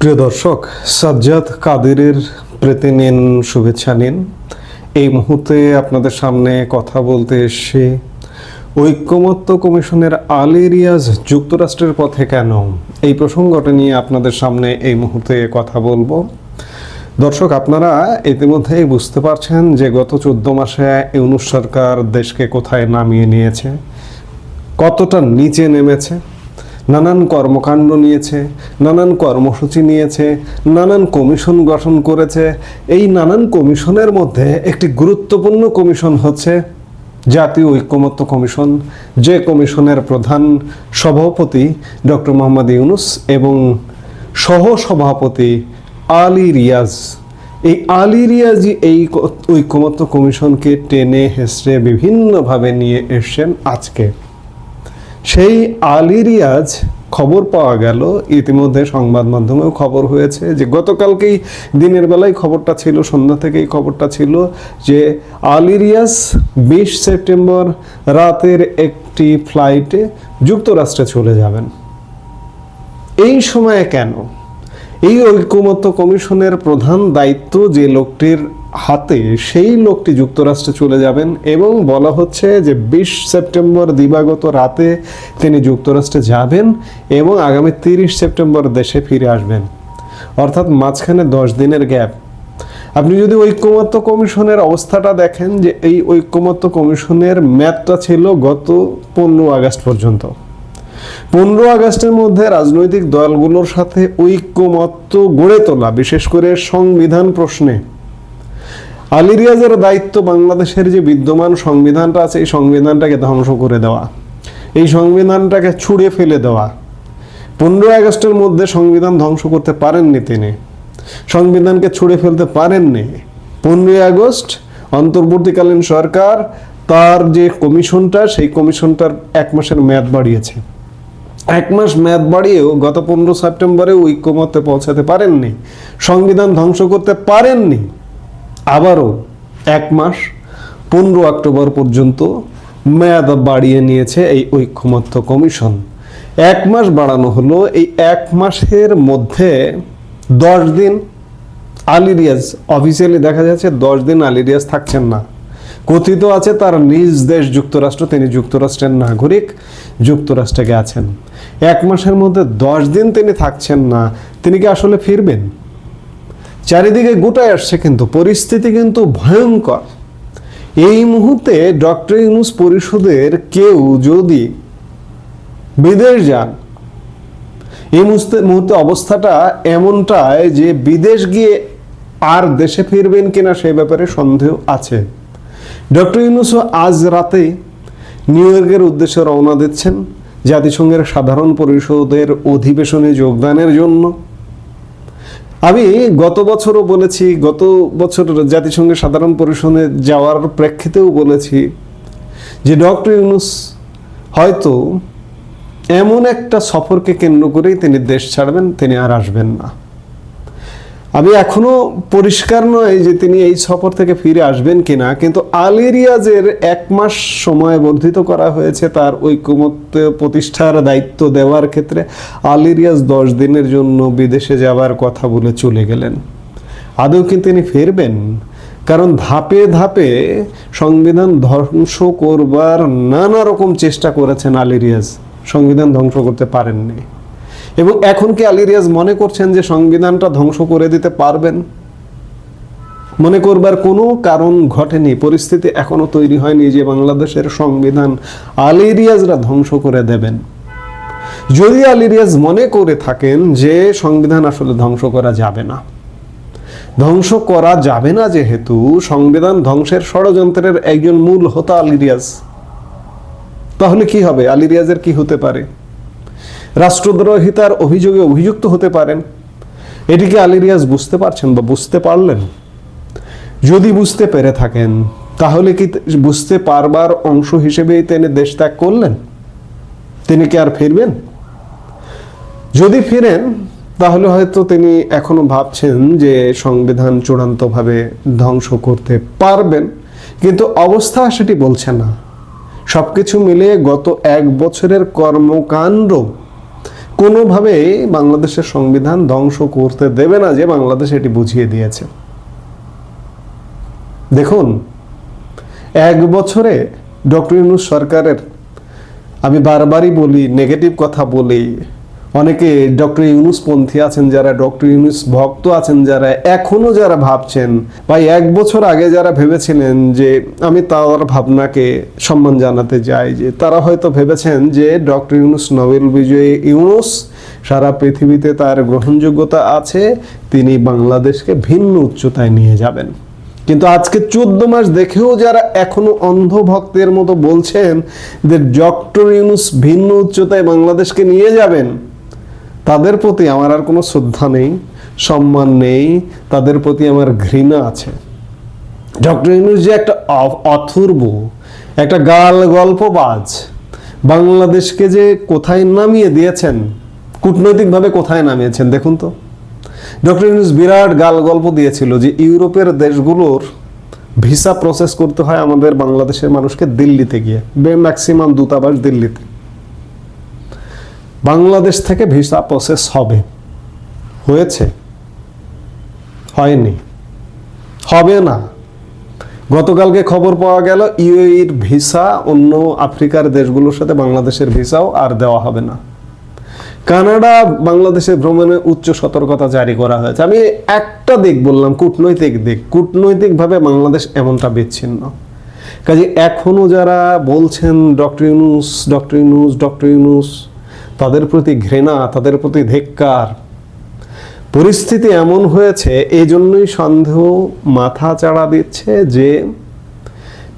প্রিয় দর্শক, সাজ্জাদ কাদেরের প্রীতি নিন, শুভেচ্ছা নিন। এই মুহূর্তে আপনাদের সামনে কথা বলতে এসে ঐক্যমত্য কমিশনের আলী রিয়াজ যুক্তরাষ্ট্রের পথে কেন? এই প্রসঙ্গটা নিয়ে আপনাদের সামনে এই মুহূর্তে কথা বলব। দর্শক, আপনারা ইতিমধ্যেই বুঝতে পারছেন যে গত চোদ্দ মাসে ইউনুস সরকার দেশকে কোথায় নামিয়ে নিয়েছে, কতটা নিচে নেমেছে নানান কর্মকাণ্ড নিয়েছে, নানান কর্মসূচি নিয়েছে, নানান কমিশন গঠন করেছে। এই নানান কমিশনের মধ্যে একটি গুরুত্বপূর্ণ কমিশন হচ্ছে জাতীয় ঐক্যমত্য কমিশন। যে কমিশনের প্রধান সভাপতি ডক্টর মোহাম্মদ ইউনুস এবং সহ সভাপতি আলী রিয়াজ। এই আলী রিয়াজি এই ঐক্যমত্য কমিশনকে টেনে হেসড়ে বিভিন্নভাবে নিয়ে এসছেন আজকে। সেই আলী রিয়াজ খবর পাওয়া গেল। ইতিমধ্যে সংবাদ মাধ্যমেও খবর হয়েছে যে গতকালকেই দিনের বেলায় খবরটা ছিল, সন্ধ্যা থেকেই খবরটা ছিল যে আলী রিয়াজ বিশ সেপ্টেম্বর রাতের একটি ফ্লাইটে যুক্তরাষ্ট্রে চলে যাবেন। এই সময়ে কেন? এই ঐক্যমত্য কমিশনের প্রধান দায়িত্ব যে লোকটির হাতে সেই লোকটি যুক্তরাষ্ট্রে চলে যাবেন এবং বলা হচ্ছে যে বিশ সেপ্টেম্বর দিবাগত রাতে তিনি যুক্তরাষ্ট্রে যাবেন এবং আগামী তিরিশ সেপ্টেম্বর দেশে ফিরে আসবেন। অর্থাৎ মাঝখানে দশ দিনের গ্যাপ। আপনি যদি ঐক্যমত্য কমিশনের অবস্থাটা দেখেন যে এই ঐক্যমত্য কমিশনের ম্যাথটা ছিল গত পনেরো আগস্ট পর্যন্ত। পনেরো আগস্টের মধ্যে রাজনৈতিক দলগুলোর সাথে ঐক্যমত্য গড়ে তোলা, বিশেষ করে সংবিধান প্রশ্নে আলী রিয়াজের দায়িত্ব বাংলাদেশের যে বিদ্যমান সংবিধানটা আছে, এই সংবিধানটাকে ধ্বংস করে দেওয়া। এই সংবিধানটাকে ছুঁড়ে ফেলে দেওয়া। পনেরোই আগস্টের মধ্যে সংবিধান ধ্বংস করতে পারেননি তিনি। সংবিধানকে ছুঁড়ে ফেলতে পারেননি। পনেরোই আগস্ট, অন্তর্বর্তীকালীন সরকার তার যে কমিশনটা, সেই কমিশনটার এক মাসের মেয়াদ বাড়িয়েছে। এক মাস মেয়াদ বাড়িয়েও গত পনেরো সেপ্টেম্বরে ঐক্যমতে পৌঁছাতে পারেননি। সংবিধান ধ্বংস করতে পারেননি। আবারও এক মাস, পনেরো অক্টোবর পর্যন্ত মেয়াদ বাড়িয়ে নিয়েছে এই ঐক্যমত্য কমিশন। এক মাস বাড়ানো হলো, এই এক মাসের মধ্যে দশ দিন আলী রিয়াজ অফিসিয়ালি দেখা যাচ্ছে দশ দিন আলী রিয়াজ থাকছেন না। কথিত আছে তার নিজ দেশ যুক্তরাষ্ট্র, তিনি যুক্তরাষ্ট্রের নাগরিক, যুক্তরাষ্ট্রে গেছেন। এক মাসের মধ্যে দশ দিন তিনি থাকছেন না, তিনি কি আসলে ফিরবেন? চারিদিকে গোটায় আসছে কিন্তু, পরিস্থিতি কিন্তু ভয়ঙ্কর। এই মুহূর্তে ডক্টর ইউনুস পরিষদের কেউ যদি বিদেশ যান, এই মুহূর্তে অবস্থাটা এমনটায় যে বিদেশ গিয়ে আর দেশে ফিরবেন কিনা সে ব্যাপারে সন্দেহ আছে। ডক্টর ইউনুসও আজ রাতে নিউ ইয়র্কের উদ্দেশ্যে রওনা দিচ্ছেন জাতিসংঘের সাধারণ পরিষদের অধিবেশনে যোগদানের জন্য। আমি গত বছরও বলেছি, গত বছর জাতিসংঘের সাধারণ পরিষদে যাওয়ার প্রেক্ষিতেও বলেছি যে ডক্টর ইউনুস হয়তো এমন একটা সফরকে কেন্দ্র করেই তিনি দেশ ছাড়বেন, তিনি আর আসবেন না। আমি এখনও পরিষ্কার নয় যে তিনি এই সফর থেকে ফিরে আসবেন কিনা, কিন্তু আলী রিয়াজের এক মাস সময় বর্ধিত করা হয়েছে তার ঐক্যমত্য প্রতিষ্ঠার দায়িত্ব দেওয়ার ক্ষেত্রে। আলী রিয়াজ দশ দিনের জন্য বিদেশে যাবার কথা বলে চলে গেলেন। আদৌ কি তিনি ফিরবেন? কারণ ধাপে ধাপে সংবিধান ধ্বংস করবার নানা রকম চেষ্টা করেছেন আলী রিয়াজ সংবিধান ধ্বংস করতে পারেননি। এবং এখন কি আলী রিয়াজ মনে করছেন যে সংবিধানটা ধ্বংস করে দিতে পারবেন? মনে করবার কোনো কারণ ঘটেনি, পরিস্থিতি এখনও তৈরি হয়নি যে বাংলাদেশের সংবিধান আলী রিয়াজরা ধ্বংস করে দেবেন। যদি আলী রিয়াজ মনে করে থাকেন যে সংবিধান আসলে ধ্বংস করা যাবে না। ধ্বংস করা যাবে না যেহেতু সংবিধান ধ্বংসের ষড়যন্ত্রের একজন মূল হতা আলী রিয়াজ তাহলে কি হবে? আলী রিয়াজের কি হতে পারে? রাষ্ট্রদ্রোহিতার অভিযোগে অভিযুক্ত হতে পারেন। এটিকে আলী রিয়াজ বুঝতে পারছেন বা বুঝতে পারলেন? যদি বুঝতে পেরে থাকেন, তাহলে কি বুঝতে পারবার অংশ হিসেবেই তিনি দেশ ত্যাগ করলেন? তিনি কি আর ফিরবেন? যদি ফিরেন, তাহলে হয়তো তিনি এখনও ভাবছেন যে সংবিধান চূড়ান্তভাবে ধ্বংস করতে পারবেন। কিন্তু অবস্থা সেটি বলছে না। সবকিছু মিলিয়ে গত এক বছরের কর্মকাণ্ড কোনোভাবে বাংলাদেশের সংবিধান ধ্বংস করতে দেবে না যে বাংলাদেশ এটি বুঝিয়ে দিয়েছে। দেখুন, এক বছরে ডক্টর ইউনুস সরকারের, আমি বারবারই বলি নেগেটিভ কথা বলি অনেকে ডক্টর ইউনুস পন্থী আছেন, যারা ডক্টর ইউনুস ভক্ত আছেন, যারা এখনও যারা ভাবছেন, ভাই এক বছর আগে যারা ভেবেছিলেন যে আমি তার ভাবনাকে সম্মান জানাতে যাই, যে তারা হয়তো ভেবেছেন যে ডক্টর ইউনুস নোবেল বিজয়ী ইউনুস, সারা পৃথিবীতে তার গ্রহণযোগ্যতা আছে, তিনি বাংলাদেশকে ভিন্ন উচ্চতায় নিয়ে যাবেন। কিন্তু আজকে চোদ্দ মাস দেখেও যারা এখনও অন্ধ ভক্তের মতো বলছেন যে ডক্টর ইউনুস ভিন্ন উচ্চতায় বাংলাদেশকে নিয়ে যাবেন তাদের প্রতি আমার আর কোনো শ্রদ্ধা নেই, সম্মান নেই, তাদের প্রতি আমার ঘৃণা আছে। ডক্টর ইউনুস যে একটা অথর্ব, একটা গাল গল্পবাজ, বাংলাদেশকে যে কোথায় নামিয়ে দিয়েছেন, কূটনৈতিকভাবে কোথায় নামিয়েছেন, দেখুন তো। ডক্টর ইউনুস বিরাট গাল গল্প দিয়েছিল যে ইউরোপের দেশগুলোর ভিসা প্রসেস করতে হয় আমাদের বাংলাদেশের মানুষকে দিল্লিতে গিয়ে ম্যাক্সিমাম দূতাবাস দিল্লিতে। বাংলাদেশ থেকে ভিসা প্রসেস হবে। হয়েছে? হয়নি। হবে না। গতকালকে খবর পাওয়া গেল, ইউএইর ভিসা অন্য আফ্রিকার দেশগুলোর সাথে বাংলাদেশের ভিসাও আর দেওয়া হবে না। কানাডা বাংলাদেশে ভ্রমণে উচ্চ সতর্কতা জারি করা হয়েছে। আমি একটা দিক বললাম, কূটনৈতিক দিক। কূটনৈতিকভাবে বাংলাদেশ এমনটা বিচ্ছিন্ন। কাজে এখনও যারা বলছেন, doctor Yunus doctor Yunus doctor Yunus তাদের প্রতি ঘৃণা, তাদের প্রতি ধিক্কার। পরিস্থিতি এমন হয়েছে এই জন্যই সন্দেহ মাথা চাড়া দিচ্ছে যে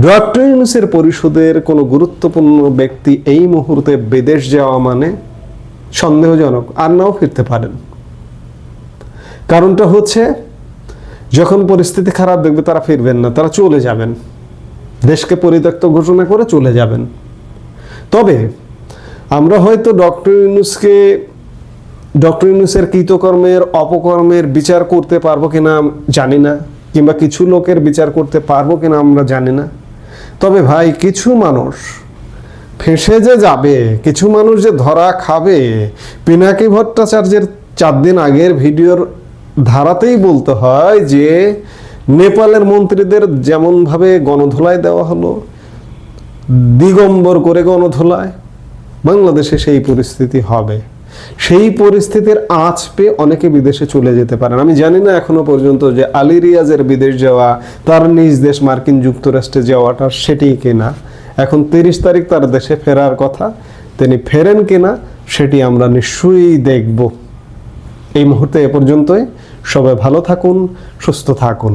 ডক্টর পরিষদের কোনো গুরুত্বপূর্ণ ব্যক্তি এই মুহূর্তে বিদেশ যাওয়া মানে সন্দেহজনক, আর নাও ফিরতে পারেন। কারণটা হচ্ছে, যখন পরিস্থিতি খারাপ দেখবে তারা ফিরবেন না, তারা চলে যাবেন। দেশকে পরিত্যক্ত ঘোষণা করে চলে যাবেন। তবে আমরা হয়তো ডক্টর ইউনুসকে, ডক্টর ইউনুসের কৃতকর্মের, অপকর্মের বিচার করতে পারব কিনা জানি না, কিংবা কিছু লোকের বিচার করতে পারব কিনা আমরা জানি না। তবে ভাই, কিছু মানুষ ফেঁসে যে যাবে, কিছু মানুষ যে ধরা খাবে, পিনাকি ভট্টাচার্যের চার দিন আগের ভিডিওর ধারাতেই বলতে হয় যে, নেপালের মন্ত্রীদের যেমনভাবে গণধোলায় দেওয়া হলো, দিগম্বর করে গণধোলায় বাংলাদেশে সেই পরিস্থিতি হবে। সেই পরিস্থিতির আঁচ পেয়ে অনেকে বিদেশে চলে যেতে পারেন। আমি জানি না এখনও পর্যন্ত যে আলী রিয়াজের বিদেশ যাওয়া, তার নিজ দেশ মার্কিন যুক্তরাষ্ট্রে যাওয়াটা সেটি কিনা। এখন তিরিশ তারিখ তার দেশে ফেরার কথা। তিনি ফেরেন কিনা সেটি আমরা নিশ্চয়ই দেখব। এই মুহূর্তে এ পর্যন্তই। সবাই ভালো থাকুন, সুস্থ থাকুন।